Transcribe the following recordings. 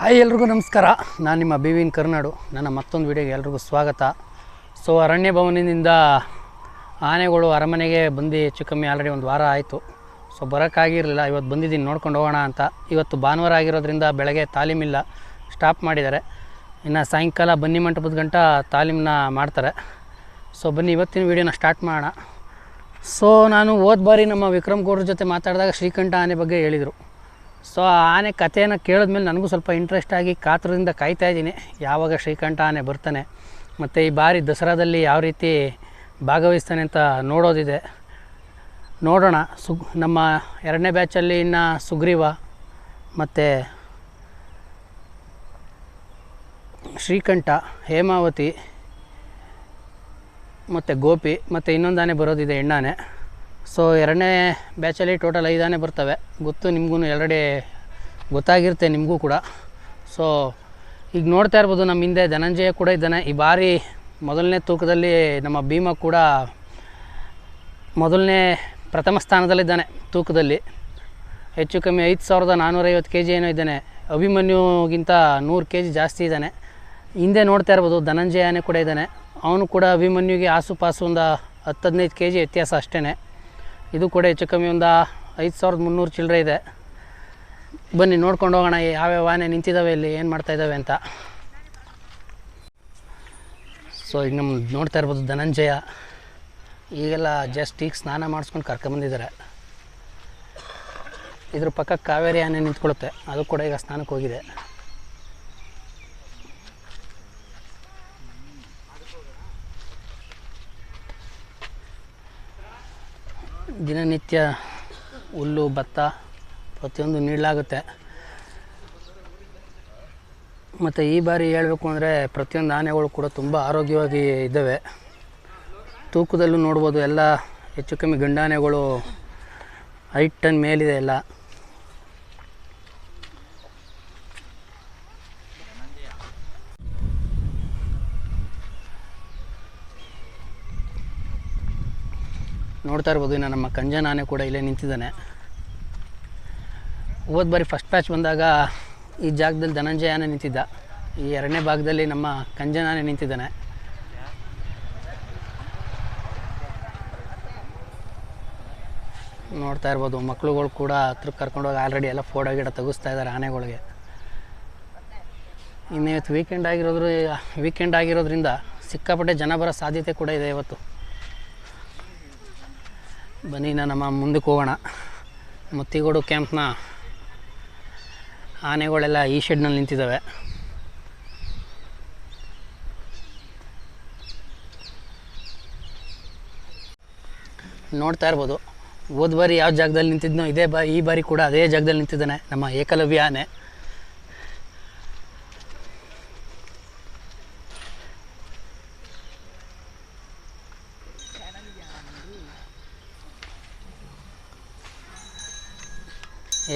Hi ಎಲ್ರಿಗೂ ನಮಸ್ಕಾರ. ನಾನು ನಿಮ್ಮ ಬಿ ವಿನ್ ಕರ್ನಾಡು. ನನ್ನ ಮತ್ತೊಂದು ವಿಡಿಯೋಗೆ ಎಲ್ರಿಗೂ ಸ್ವಾಗತ. ಸೊ ಅರಣ್ಯ ಭವನದಿಂದ ಆನೆಗಳು ಅರಮನೆಗೆ ಬಂದು ಹೆಚ್ಚು ಕಮ್ಮಿ ಆಲ್ರೆಡಿ ಒಂದು ವಾರ ಆಯಿತು. ಸೊ ಬರೋಕ್ಕಾಗಿರಲಿಲ್ಲ. ಇವತ್ತು ಬಂದಿದ್ದೀನಿ, ನೋಡ್ಕೊಂಡು ಹೋಗೋಣ ಅಂತ. ಇವತ್ತು ಭಾನುವಾರ ಆಗಿರೋದ್ರಿಂದ ಬೆಳಗ್ಗೆ ತಾಲೀಮಿಲ್ಲ ಸ್ಟಾಪ್ ಮಾಡಿದ್ದಾರೆ. ಇನ್ನು ಸಾಯಂಕಾಲ ಬನ್ನಿ ಮಂಟಪದ ಗಂಟ ತಾಲೀಮನ್ನ ಮಾಡ್ತಾರೆ. ಸೊ ಬನ್ನಿ, ಇವತ್ತಿನ ವೀಡಿಯೋನ ಸ್ಟಾರ್ಟ್ ಮಾಡೋಣ. ಸೊ ನಾನು ಹೋದ ಬಾರಿ ನಮ್ಮ ವಿಕ್ರಮ್ ಗೌಡ್ರ ಜೊತೆ ಮಾತಾಡಿದಾಗ ಶ್ರೀಕಂಠ ಆನೆ ಬಗ್ಗೆ ಹೇಳಿದರು. ಸೊ ಆನೆ ಕಥೆಯನ್ನು ಕೇಳಿದ್ಮೇಲೆ ನನಗೂ ಸ್ವಲ್ಪ ಇಂಟ್ರೆಸ್ಟ್ ಆಗಿ ಕಾತುರದಿಂದ ಕಾಯ್ತಾ ಇದ್ದೀನಿ. ಯಾವಾಗ ಶ್ರೀಕಂಠ ಆನೆ ಬರ್ತಾನೆ, ಮತ್ತು ಈ ಬಾರಿ ದಸರಾದಲ್ಲಿ ಯಾವ ರೀತಿ ಭಾಗವಹಿಸ್ತಾನೆ ಅಂತ ನೋಡೋದಿದೆ. ನೋಡೋಣ. ಸು, ನಮ್ಮ ಎರಡನೇ ಬ್ಯಾಚಲ್ಲಿ ಇನ್ನು ಸುಗ್ರೀವ, ಮತ್ತು ಶ್ರೀಕಂಠ, ಹೇಮಾವತಿ, ಮತ್ತು ಗೋಪಿ, ಮತ್ತು ಇನ್ನೊಂದು ಆನೆ ಬರೋದಿದೆ ಹೆಣ್ಣಾನೆ. ಸೊ ಎರಡನೇ ಬ್ಯಾಚಲ್ಲಿ ಟೋಟಲ್ ಐದಾನೆ ಬರ್ತವೆ. ಗೊತ್ತು ನಿಮಗೂ ಎರಡೇ ಗೊತ್ತಾಗಿರುತ್ತೆ ನಿಮಗೂ ಕೂಡ. ಸೊ ಈಗ ನೋಡ್ತಾ ಇರ್ಬೋದು ನಮ್ಮ ಹಿಂದೆ ಧನಂಜಯ ಕೂಡ ಇದ್ದಾನೆ. ಈ ಬಾರಿ ಮೊದಲನೇ ತೂಕದಲ್ಲಿ ನಮ್ಮ ಭೀಮ ಕೂಡ ಮೊದಲನೇ ಪ್ರಥಮ ಸ್ಥಾನದಲ್ಲಿದ್ದಾನೆ ತೂಕದಲ್ಲಿ. ಹೆಚ್ಚು ಕಮ್ಮಿ ಐದು ಸಾವಿರದ ನಾನ್ನೂರೈವತ್ತು ಕೆ ಜಿ ಏನೋ ಇದ್ದಾನೆ. ಅಭಿಮನ್ಯುಗಿಂತ ನೂರು ಕೆ ಜಿ ಜಾಸ್ತಿ ಇದ್ದಾನೆ. ಹಿಂದೆ ನೋಡ್ತಾ ಇರ್ಬೋದು ಧನಂಜಯನೇ ಕೂಡ ಇದ್ದಾನೆ. ಅವನು ಕೂಡ ಅಭಿಮನ್ಯುಗೆ ಆಸುಪಾಸು ಒಂದು ಹತ್ತು ಹದಿನೈದು ಕೆ ಜಿ ವ್ಯತ್ಯಾಸ ಅಷ್ಟೇ ಇದು ಕೂಡ ಹೆಚ್ಚು ಕಮ್ಮಿ ಒಂದು ಐದು ಸಾವಿರದ ಮುನ್ನೂರು ಚಿಲ್ಲರೆ ಇದೆ. ಬನ್ನಿ, ನೋಡ್ಕೊಂಡು ಹೋಗೋಣ. ಯಾವ್ಯಾವ ಆನೆ ನಿಂತಿದ್ದಾವೆ ಇಲ್ಲಿ, ಏನು ಮಾಡ್ತಾ ಇದ್ದಾವೆ ಅಂತ. ಸೊ ಈಗ ನಮ್ಮ ನೋಡ್ತಾ ಇರ್ಬೋದು ಧನಂಜಯ. ಈಗೆಲ್ಲ ಜಸ್ಟ್ ಈಗ ಸ್ನಾನ ಮಾಡಿಸ್ಕೊಂಡು ಕರ್ಕೊಂಬಂದಿದ್ದಾರೆ ಇದ್ರ ಪಕ್ಕ ಕಾವೇರಿ ಆನೆ ನಿಂತ್ಕೊಳ್ಳುತ್ತೆ. ಅದು ಕೂಡ ಈಗ ಸ್ನಾನಕ್ಕೆ ಹೋಗಿದೆ. ದಿನನಿತ್ಯ ಹುಲ್ಲು, ಭತ್ತ ಪ್ರತಿಯೊಂದು ನೀಡಲಾಗುತ್ತೆ. ಮತ್ತು ಈ ಬಾರಿ ಹೇಳಬೇಕು ಅಂದರೆ ಪ್ರತಿಯೊಂದು ಆನೆಗಳು ಕೂಡ ತುಂಬ ಆರೋಗ್ಯವಾಗಿ ಇದ್ದಾವೆ. ತೂಕದಲ್ಲೂ ನೋಡ್ಬೋದು ಎಲ್ಲ ಹೆಚ್ಚು ಕಮ್ಮಿ ಗಂಡಾನೆಗಳು ಐದು ಟನ್ ಮೇಲಿದೆ ಎಲ್ಲ. ನೋಡ್ತಾ ಇರ್ಬೋದು, ಇನ್ನು ನಮ್ಮ ಕಂಜನ ಆನೆ ಕೂಡ ಇಲ್ಲೇ ನಿಂತಿದ್ದಾನೆ. ಹೋದ ಬಾರಿ ಫಸ್ಟ್ ಪ್ಯಾಚ್ ಬಂದಾಗ ಈ ಜಾಗದಲ್ಲಿ ಧನಂಜಯ ಆನೆ ನಿಂತಿದ್ದ. ಈ ಎರಡನೇ ಭಾಗದಲ್ಲಿ ನಮ್ಮ ಕಂಜನ ಆನೆ ನಿಂತಿದ್ದಾನೆ. ನೋಡ್ತಾ ಇರ್ಬೋದು, ಮಕ್ಳುಗಳು ಕೂಡ ಹತ್ರಕ್ಕೆ ಕರ್ಕೊಂಡೋಗಿ ಆಲ್ರೆಡಿ ಎಲ್ಲ ಫೋಟೋ ಗಿಡ ತೆಗಿಸ್ತಾ ಇದ್ದಾರೆ ಆನೆಗಳಿಗೆ. ಇನ್ನು ಇವತ್ತು ವೀಕೆಂಡ್ ಆಗಿರೋದ್ರ ವೀಕೆಂಡ್ ಆಗಿರೋದ್ರಿಂದ ಸಿಕ್ಕಾಪಟ್ಟೆ ಜನ ಬರೋ ಸಾಧ್ಯತೆ ಕೂಡ ಇದೆ ಇವತ್ತು. ಬನ್ನಿ ನಮ್ಮ ಮುಂದಕ್ಕೆ ಹೋಗೋಣ. ಮುತ್ತಿಗೋಡು ಕ್ಯಾಂಪ್ನ ಆನೆಗಳೆಲ್ಲ ಈ ಶೆಡ್ನಲ್ಲಿ ನಿಂತಿದ್ದಾವೆ. ನೋಡ್ತಾ ಇರ್ಬೋದು, ಹೋದ ಬಾರಿ ಯಾವ ಜಾಗದಲ್ಲಿ ನಿಂತಿದ್ನೋ ಇದೇ ಬಾ ಈ ಬಾರಿ ಕೂಡ ಅದೇ ಜಾಗದಲ್ಲಿ ನಿಂತಿದ್ದಾನೆ ನಮ್ಮ ಏಕಲವ್ಯ ಆನೆ.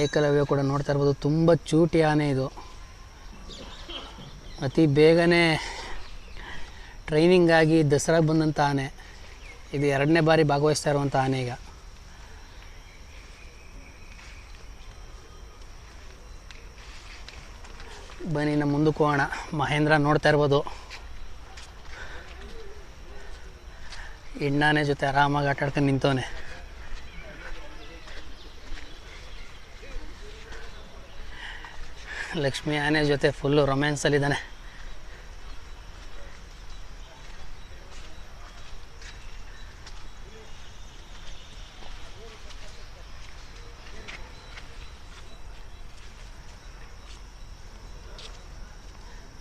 ಏಕಲವ್ಯ ಕೂಡ ನೋಡ್ತಾ ಇರ್ಬೋದು. ತುಂಬ ಚೂಟಿ ಆನೆ ಇದು. ಅತಿ ಬೇಗನೆ ಟ್ರೈನಿಂಗ್ ಆಗಿ ದಸರಾಗೆ ಬಂದಂಥ ಆನೆ. ಇದು ಎರಡನೇ ಬಾರಿ ಭಾಗವಹಿಸ್ತಾ ಇರುವಂಥ ಆನೆ ಈಗ. ಬನ್ನಿ ನಮ್ಮ ಮುಂದಕ್ಕೆ ಹೋಗೋಣ. ಮಹೇಂದ್ರ ನೋಡ್ತಾ ಇರ್ಬೋದು. ಹೆಣ್ಣಾನೆ ಜೊತೆ ಆರಾಮಾಗಿ ಆಟಾಡ್ಕೊಂಡು ನಿಂತವನೆ. ಲಕ್ಷ್ಮಿ ಆನೆ ಜೊತೆ ಫುಲ್ಲು ರೊಮ್ಯಾನ್ಸಲ್ಲಿದ್ದಾನೆ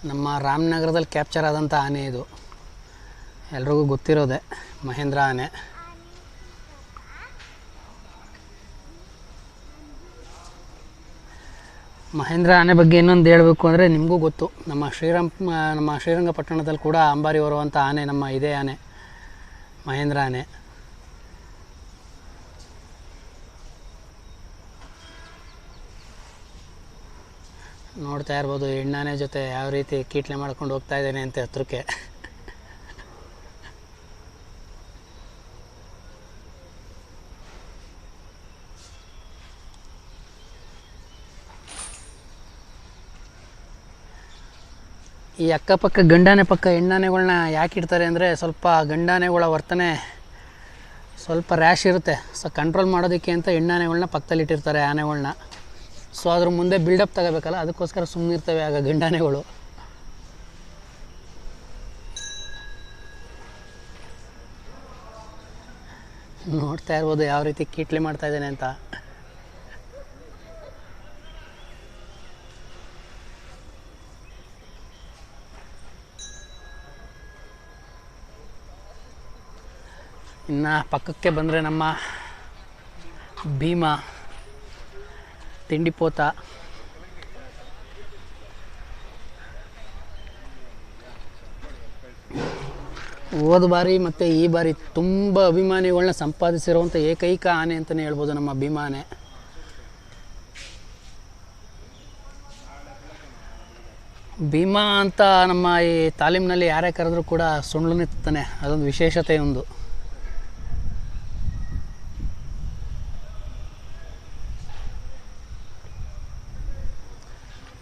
ನಮ್ಮ ರಾಮನಗರದಲ್ಲಿ ಕ್ಯಾಪ್ಚರ್ ಆದಂಥ ಆನೆ ಇದು. ಎಲ್ರಿಗೂ ಗೊತ್ತಿರೋದೆ ಮಹೇಂದ್ರ ಆನೆ. ಮಹೇಂದ್ರ ಆನೆ ಬಗ್ಗೆ ಇನ್ನೊಂದು ಹೇಳಬೇಕು ಅಂದರೆ ನಿಮಗೂ ಗೊತ್ತು. ನಮ್ಮ ಶ್ರೀರಾಮ್, ನಮ್ಮ ಶ್ರೀರಂಗಪಟ್ಟಣದಲ್ಲಿ ಕೂಡ ಅಂಬಾರಿ ಬರುವಂಥ ಆನೆ ನಮ್ಮ ಇದೇ ಆನೆ, ಮಹೇಂದ್ರ ಆನೆ. ನೋಡ್ತಾ ಇರ್ಬೋದು, ಹೆಣ್ಣಾನೆ ಜೊತೆ ಯಾವ ರೀತಿ ಕೀಟ್ಲೆ ಮಾಡ್ಕೊಂಡು ಹೋಗ್ತಾ ಇದ್ದೇನೆ ಅಂತ ಹತ್ರಕ್ಕೆ. ಈ ಅಕ್ಕಪಕ್ಕ ಗಂಡಾನೆ ಪಕ್ಕ ಹೆಣ್ಣಾನೆಗಳನ್ನ ಯಾಕೆ ಇಡ್ತಾರೆ ಅಂದರೆ ಸ್ವಲ್ಪ ಗಂಡಾನೆಗಳ ವರ್ತನೆ ಸ್ವಲ್ಪ ರ್ಯಾಶ್ ಇರುತ್ತೆ. ಸೊ ಕಂಟ್ರೋಲ್ ಮಾಡೋದಕ್ಕೆ ಅಂತ ಹೆಣ್ಣಾನೆಗಳನ್ನ ಪಕ್ಕದಲ್ಲಿ ಇಟ್ಟಿರ್ತಾರೆ ಆನೆಗಳನ್ನ ಸೊ ಅದ್ರ ಮುಂದೆ ಬಿಲ್ಡಪ್ ತಗೋಬೇಕಲ್ಲ, ಅದಕ್ಕೋಸ್ಕರ ಸುಮ್ಮನೆ ಇರ್ತವೆ ಆಗ ಗಂಡಾನೆಗಳು. ನೋಡ್ತಾ ಇರ್ಬೋದು ಯಾವ ರೀತಿ ಕೀಟ್ಲೆ ಮಾಡ್ತಾ ಇದ್ದೇನೆ ಅಂತ. ಇನ್ನು ಪಕ್ಕಕ್ಕೆ ಬಂದರೆ ನಮ್ಮ ಭೀಮ ತಿಂಡಿಪೋತ ಹೋದ ಬಾರಿ ಮತ್ತು ಈ ಬಾರಿ ತುಂಬ ಅಭಿಮಾನಿಗಳನ್ನ ಸಂಪಾದಿಸಿರುವಂಥ ಏಕೈಕ ಆನೆ ಅಂತಲೇ ಹೇಳ್ಬೋದು ನಮ್ಮ ಭೀಮಾನೆ ಭೀಮಾ ಅಂತ ನಮ್ಮ ಈ ತಾಲೀಮಿನಲ್ಲಿ ಯಾರೇ ಕರೆದ್ರೂ ಕೂಡ ಸುಳ್ಳು ಅದೊಂದು ವಿಶೇಷತೆ ಒಂದು.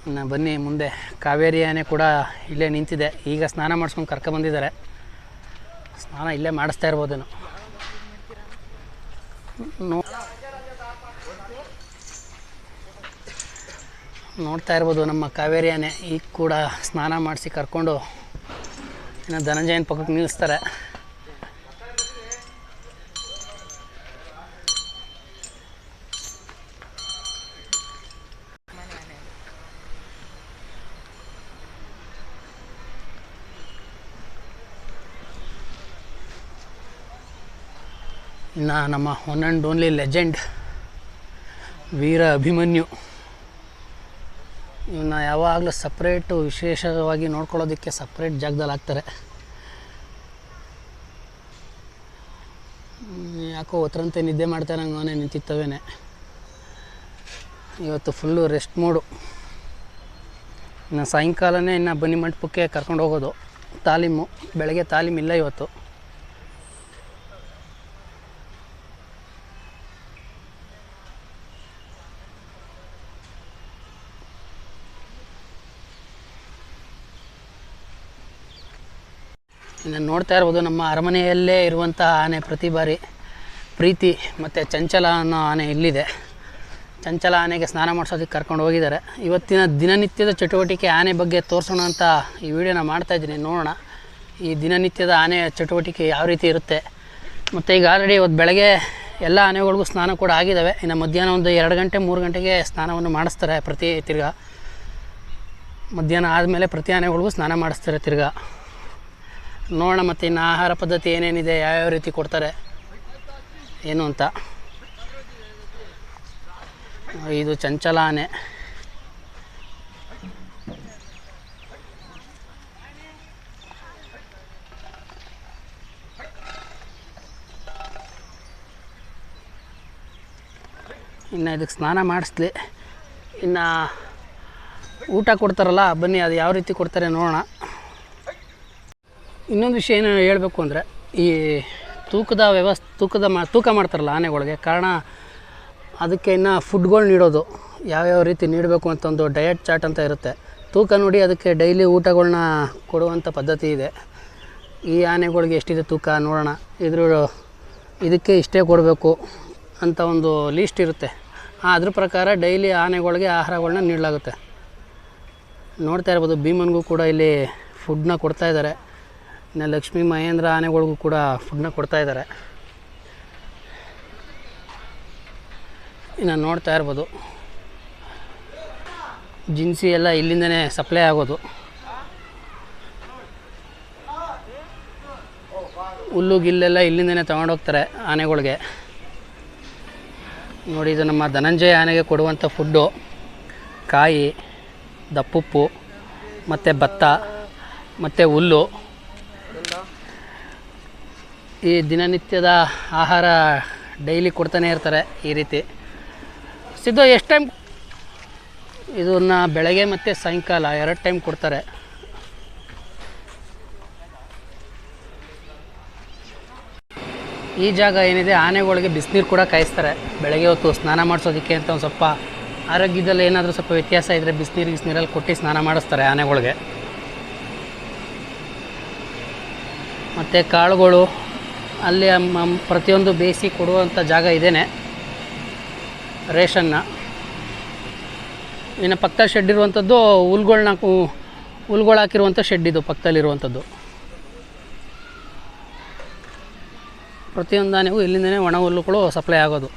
ಬನ್ನಿ, ಮುಂದೆ. ಕಾವೇರಿ ಆನೆ ಕೂಡ ಇಲ್ಲೇ ನಿಂತಿದೆ. ಈಗ ಸ್ನಾನ ಮಾಡಿಸ್ಕೊಂಡು ಕರ್ಕೊಬಂದಿದ್ದಾರೆ ಸ್ನಾನ ಇಲ್ಲೇ ಮಾಡಿಸ್ತಾ ಇರ್ಬೋದೇನು ನೋಡ್ತಾ ಇರ್ಬೋದು ನಮ್ಮ ಕಾವೇರಿ ಆನೆ. ಈಗ ಕೂಡ ಸ್ನಾನ ಮಾಡಿಸಿ ಕರ್ಕೊಂಡು ಇನ್ನು ಧನಂಜಯನ ಪಕ್ಕಕ್ಕೆ ನಿಲ್ಲಿಸ್ತಾರೆ. ಇನ್ನು ನಮ್ಮ one and only legend, Veera Abhimanyu. ಇವನ್ನ ಯಾವಾಗಲೂ ಸಪ್ರೇಟು ವಿಶೇಷವಾಗಿ ನೋಡ್ಕೊಳ್ಳೋದಕ್ಕೆ ಸಪ್ರೇಟ್ ಜಾಗದಲ್ಲಿ ಹಾಕ್ತಾರೆ ಯಾಕೋ ಒತ್ತರಂತೆ ನಿದ್ದೆ ಮಾಡ್ತಾ ನಂಗೆ ನಿಂತಿತ್ತವೇನೆ. ಇವತ್ತು ಫುಲ್ಲು ರೆಸ್ಟ್ ಮೋಡು. ಇನ್ನು ಸಾಯಂಕಾಲನೇ ಇನ್ನು ಬನ್ನಿ ಮಂಟಪಕ್ಕೆ ಕರ್ಕೊಂಡು ಹೋಗೋದು. ತಾಲೀಮು, ಬೆಳಗ್ಗೆ ತಾಲೀಮಿಲ್ಲ ಇವತ್ತು. ಇನ್ನು ನೋಡ್ತಾ ಇರ್ಬೋದು. ನಮ್ಮ ಅರಮನೆಯಲ್ಲೇ ಇರುವಂಥ ಆನೆ ಪ್ರತಿ ಬಾರಿ ಪ್ರೀತಿ ಮತ್ತು ಚಂಚಲ ಅನ್ನೋ ಆನೆ ಇಲ್ಲಿದೆ. ಚಂಚಲ ಆನೆಗೆ ಸ್ನಾನ ಮಾಡಿಸೋದಕ್ಕೆ ಕರ್ಕೊಂಡು ಹೋಗಿದ್ದಾರೆ. ಇವತ್ತಿನ ದಿನನಿತ್ಯದ ಚಟುವಟಿಕೆ ಆನೆ ಬಗ್ಗೆ ತೋರಿಸೋಣ ಅಂತ ಈ ವಿಡಿಯೋನ ಮಾಡ್ತಾಯಿದ್ದೀನಿ ನೋಡೋಣ ಈ ದಿನನಿತ್ಯದ ಆನೆ ಚಟುವಟಿಕೆ ಯಾವ ರೀತಿ ಇರುತ್ತೆ. ಮತ್ತು ಈಗ ಆಲ್ರೆಡಿ ಇವತ್ತು ಬೆಳಗ್ಗೆ ಎಲ್ಲ ಆನೆಗಳಿಗೂ ಸ್ನಾನ ಕೂಡ ಆಗಿದ್ದಾವೆ. ಇನ್ನು ಮಧ್ಯಾಹ್ನ ಒಂದು ಎರಡು ಗಂಟೆ, ಮೂರು ಗಂಟೆಗೆ ಸ್ನಾನವನ್ನು ಮಾಡಿಸ್ತಾರೆ ಪ್ರತಿ ತಿರ್ಗಾ. ಮಧ್ಯಾಹ್ನ ಆದಮೇಲೆ ಪ್ರತಿ ಆನೆಗಳಿಗೂ ಸ್ನಾನ ಮಾಡಿಸ್ತಾರೆ ತಿರ್ಗಾ. ನೋಡೋಣ ಮತ್ತು ಇನ್ನು ಆಹಾರ ಪದ್ಧತಿ ಏನೇನಿದೆ, ಯಾವ್ಯಾವ ರೀತಿ ಕೊಡ್ತಾರೆ, ಏನು ಅಂತ. ಇದು ಚಂಚಲ ಆನೆ ಇನ್ನು ಇದಕ್ಕೆ ಸ್ನಾನ ಮಾಡಿಸ್ಲಿ. ಇನ್ನು ಊಟ ಕೊಡ್ತಾರಲ್ಲ, ಬನ್ನಿ, ಅದು ಯಾವ ರೀತಿ ಕೊಡ್ತಾರೆ ನೋಡೋಣ. ಇನ್ನೊಂದು ವಿಷಯ ಏನು ಹೇಳಬೇಕು ಅಂದರೆ, ಈ ತೂಕದ ವ್ಯವಸ್ಥೆ ತೂಕದ ಮಾ, ತೂಕ ಮಾಡ್ತಾರಲ್ಲ ಆನೆಗಳಿಗೆ, ಕಾರಣ ಅದಕ್ಕೆ ಇನ್ನು ಫುಡ್ಗಳು ನೀಡೋದು, ಯಾವ್ಯಾವ ರೀತಿ ನೀಡಬೇಕು ಅಂತ ಒಂದು ಡಯಟ್ ಚಾರ್ಟ್ ಅಂತ ಇರುತ್ತೆ. ತೂಕ ನೋಡಿ ಅದಕ್ಕೆ ಡೈಲಿ ಊಟಗಳನ್ನ ಕೊಡುವಂಥ ಪದ್ಧತಿ ಇದೆ. ಈ ಆನೆಗಳಿಗೆ ಎಷ್ಟಿದೆ ತೂಕ ನೋಡೋಣ. ಇದ್ರ ಇದಕ್ಕೆ ಇಷ್ಟೇ ಕೊಡಬೇಕು ಅಂತ ಒಂದು ಲೀಸ್ಟ್ ಇರುತ್ತೆ. ಅದ್ರ ಪ್ರಕಾರ ಡೈಲಿ ಆನೆಗಳಿಗೆ ಆಹಾರಗಳನ್ನ ನೀಡಲಾಗುತ್ತೆ. ನೋಡ್ತಾ ಇರ್ಬೋದು, ಭೀಮನ್ಗೂ ಕೂಡ ಇಲ್ಲಿ ಫುಡ್ನ ಕೊಡ್ತಾ ಇದ್ದಾರೆ ಇನ್ನು ಲಕ್ಷ್ಮೀ ಮಹೇಂದ್ರ ಆನೆಗಳಿಗೂ ಕೂಡ ಫುಡ್ನ ಕೊಡ್ತಾ ಇದ್ದಾರೆ ಇನ್ನು ನೋಡ್ತಾ ಇರ್ಬೋದು. ಜಿನ್ಸಿ ಎಲ್ಲ ಇಲ್ಲಿಂದನೇ ಸಪ್ಲೈ ಆಗೋದು. ಹುಲ್ಲು ಗಿಲ್ಲೆಲ್ಲ ಇಲ್ಲಿಂದನೇ ತೊಗೊಂಡೋಗ್ತಾರೆ ಆನೆಗಳಿಗೆ. ನೋಡಿ ಇದು ನಮ್ಮ ಧನಂಜಯ ಆನೆಗೆ ಕೊಡುವಂಥ ಫುಡ್ಡು ಕಾಯಿ, ದಪ್ಪುಪ್ಪು, ಮತ್ತು ಭತ್ತ, ಮತ್ತು ಹುಲ್ಲು. ಈ ದಿನನಿತ್ಯದ ಆಹಾರ ಡೈಲಿ ಕೊಡ್ತಾನೆ ಇರ್ತಾರೆ ಈ ರೀತಿ. ಸಿದ್ದು, ಎಷ್ಟು ಟೈಮ್ ಇದನ್ನು ಬೆಳಗ್ಗೆ ಮತ್ತು ಸಾಯಂಕಾಲ ಎರಡು ಟೈಮ್ ಕೊಡ್ತಾರೆ? ಈ ಜಾಗ ಏನಿದೆ, ಆನೆಗಳಿಗೆ ಬಿಸಿನೀರು ಕೂಡ ಕಾಯಿಸ್ತಾರೆ. ಬೆಳಗ್ಗೆ ಹೊತ್ತು ಸ್ನಾನ ಮಾಡಿಸೋದಕ್ಕೆ ಅಂತ ಒಂದು ಸ್ವಲ್ಪ ಆರೋಗ್ಯದಲ್ಲಿ ಏನಾದರೂ ಸ್ವಲ್ಪ ವ್ಯತ್ಯಾಸ ಇದ್ದರೆ ಬಿಸಿನೀರು ಬಿಸಿನೀರಲ್ಲಿ ಕೊಟ್ಟು ಸ್ನಾನ ಮಾಡಿಸ್ತಾರೆ ಆನೆಗಳಿಗೆ. ಮತ್ತು ಕಾಳುಗಳು ಅಲ್ಲಿ ಪ್ರತಿಯೊಂದು ಬೇಯಿಸಿ ಕೊಡುವಂಥ ಜಾಗ ಇದೇನೆ. ರೇಷನ್ನ. ಇನ್ನು ಪಕ್ಕದ ಶೆಡ್ ಇರುವಂಥದ್ದು ಹುಲ್ಗಳ್ನ ಹುಲ್ಗಳು ಹಾಕಿರುವಂಥ ಶೆಡ್ ಇದು ಪಕ್ಕದಲ್ಲಿರುವಂಥದ್ದು ಪ್ರತಿಯೊಂದು ಆನೆಗೂ ಇಲ್ಲಿಂದನೇ ಒಣ ಹುಲ್ಲುಗಳು ಸಪ್ಲೈ ಆಗೋದು.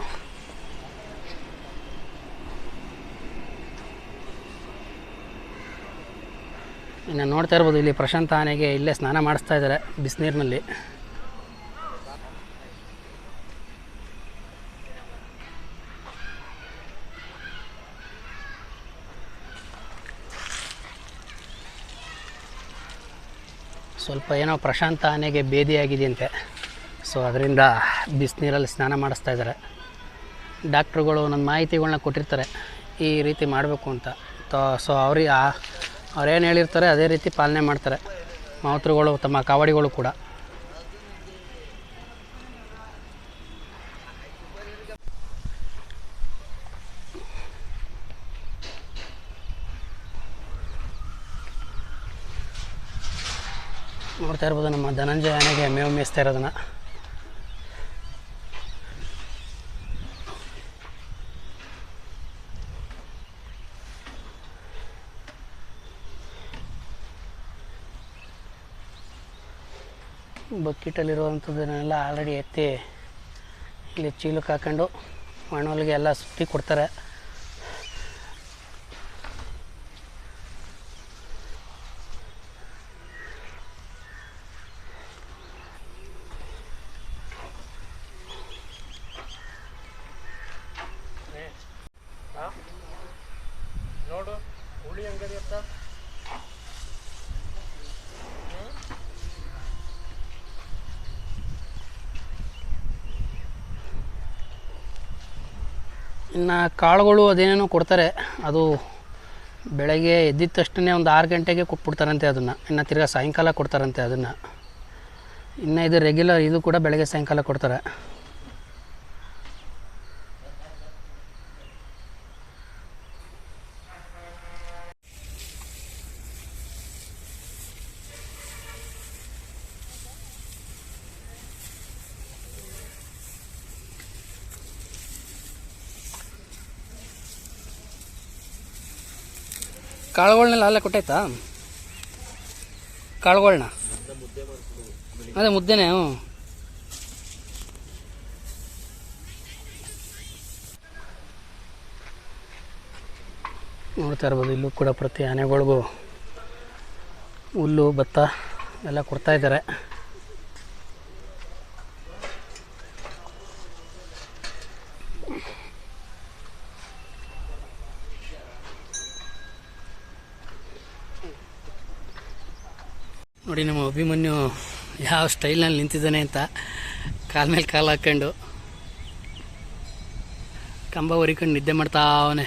ಇನ್ನು ನೋಡ್ತಾ ಇರ್ಬೋದು, ಇಲ್ಲಿ ಪ್ರಶಾಂತ ಆನೆಗೆ ಇಲ್ಲೇ ಸ್ನಾನ ಮಾಡಿಸ್ತಾ ಇದ್ದಾರೆ ಬಿಸಿನೀರಿನಲ್ಲಿ. ಸ್ವಲ್ಪ ಏನೋ ಪ್ರಶಾಂತ ಆನೆಗೆ ಬೇದಿಯಾಗಿದೆಯಂತೆ ಸೊ ಅದರಿಂದ ಬಿಸಿನೀರಲ್ಲಿ ಸ್ನಾನ ಮಾಡಿಸ್ತಾ ಇದ್ದಾರೆ. ಡಾಕ್ಟ್ರುಗಳು ನನ್ನ ಮಾಹಿತಿಗಳನ್ನ ಕೊಟ್ಟಿರ್ತಾರೆ. ಈ ರೀತಿ ಮಾಡಬೇಕು ಅಂತ. ಸೊ ಅವ್ರಿಗೆ ಅವ್ರೇನು ಹೇಳಿರ್ತಾರೆ, ಅದೇ ರೀತಿ ಪಾಲನೆ ಮಾಡ್ತಾರೆ. ಮಾತೃಗಳು, ತಮ್ಮ ಕಾವಡಿಗಳು ಕೂಡ. ನೋಡ್ತಾ ಇರ್ಬೋದು, ನಮ್ಮ ಧನಂಜಯ ಆನೆಗೆ ಮೇವು ಮೇಯಿಸ್ತಾ ಇರೋದನ್ನ. ಬಕೆಟಲ್ಲಿರುವಂಥದ್ದನ್ನೆಲ್ಲ ಆಲ್ರೆಡಿ ಎತ್ತಿ ಇಲ್ಲಿ ಚೀಲಕ್ಕೆ ಹಾಕೊಂಡು ಮಣ್ಣೊಲಿಗೆ ಎಲ್ಲ ಸುತ್ತಿ ಕೊಡ್ತಾರೆ ನೋಡು ಹುಳಿ ಅಂಗಡಿ ಅಂತ ಇನ್ನು ಕಾಳುಗಳು ಅದೇನೇನೋ ಕೊಡ್ತಾರೆ, ಅದು ಬೆಳಗ್ಗೆ ಎದ್ದಿದ ತಕ್ಷಣ ಒಂದು ಆರು ಗಂಟೆಗೆ ಕೊಟ್ಬಿಡ್ತಾರಂತೆ ಅದನ್ನು. ಇನ್ನು ತಿರ್ಗಾ ಸಾಯಂಕಾಲ ಕೊಡ್ತಾರಂತೆ ಅದನ್ನು. ಇನ್ನು ಇದು ರೆಗ್ಯುಲರ್ ಇದು ಕೂಡ ಬೆಳಗ್ಗೆ ಸಾಯಂಕಾಲ ಕೊಡ್ತಾರೆ. ಕಾಳುಗಳ್ನೆಲ್ಲ ಅಲ್ಲೇ ಕೊಟ್ಟೈತಾ ಕಾಳುಗಳನ್ನ ಅದೇ ಮುದ್ದೆನೇ ಹ್ಞೂ ನೋಡ್ತಾ ಇರ್ಬೋದು, ಇಲ್ಲೂ ಕೂಡ ಪ್ರತಿ ಆನೆಗಳಿಗೂ ಹುಲ್ಲು, ಭತ್ತ ಎಲ್ಲ ಕೊಡ್ತಾ ನೋಡಿ, ನಮ್ಮ ಅಭಿಮನ್ಯು ಯಾವ ಸ್ಟೈಲ್ನಲ್ಲಿ ನಿಂತಿದ್ದಾನೆ ಅಂತ ಕಾಲ ಮೇಲೆ ಕಾಲು ಹಾಕ್ಕೊಂಡು ಕಂಬ ಹೊರಿಕೊಂಡು ನಿದ್ದೆ ಮಾಡ್ತಾ ಅವನೇ.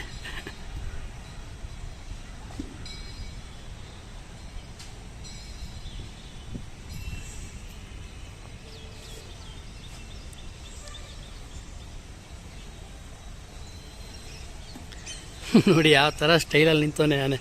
ನೋಡಿ, ಯಾವ ಥರ ಸ್ಟೈಲಲ್ಲಿ ನಿಂತವನೇ ಆನೆ